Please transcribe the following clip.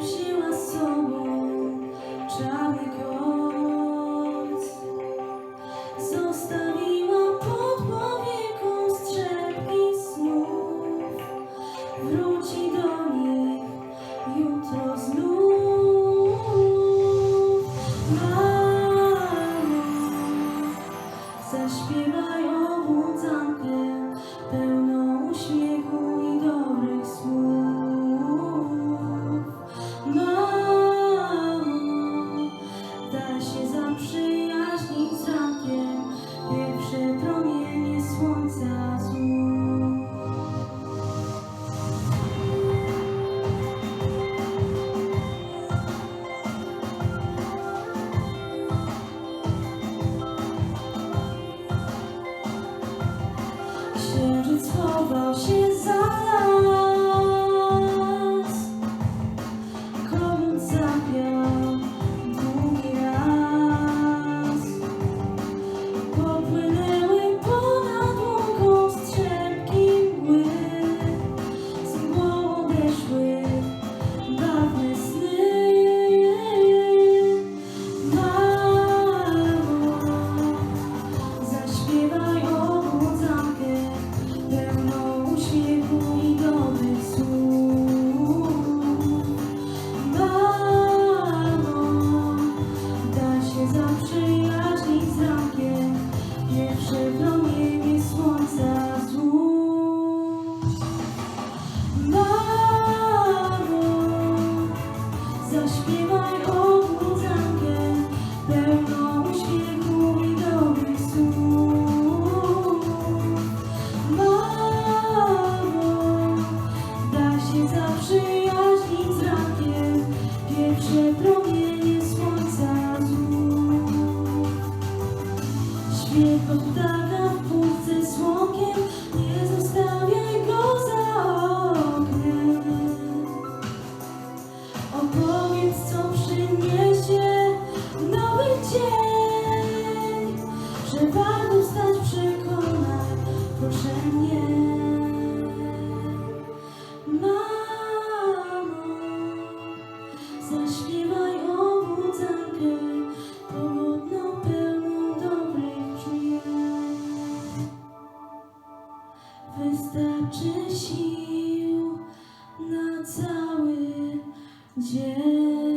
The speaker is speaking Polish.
wzięła sobą czarny kot. Zostawiła pod powieką strzepki snów. Wróci zaśpiewaj o nowy dzień, że warto stać przekonaj, proszę mnie. Mamo, zaśpiewaj obudzankę, pogodną, pełną dobrych brzmień. Wystarczy sił na cały dzień.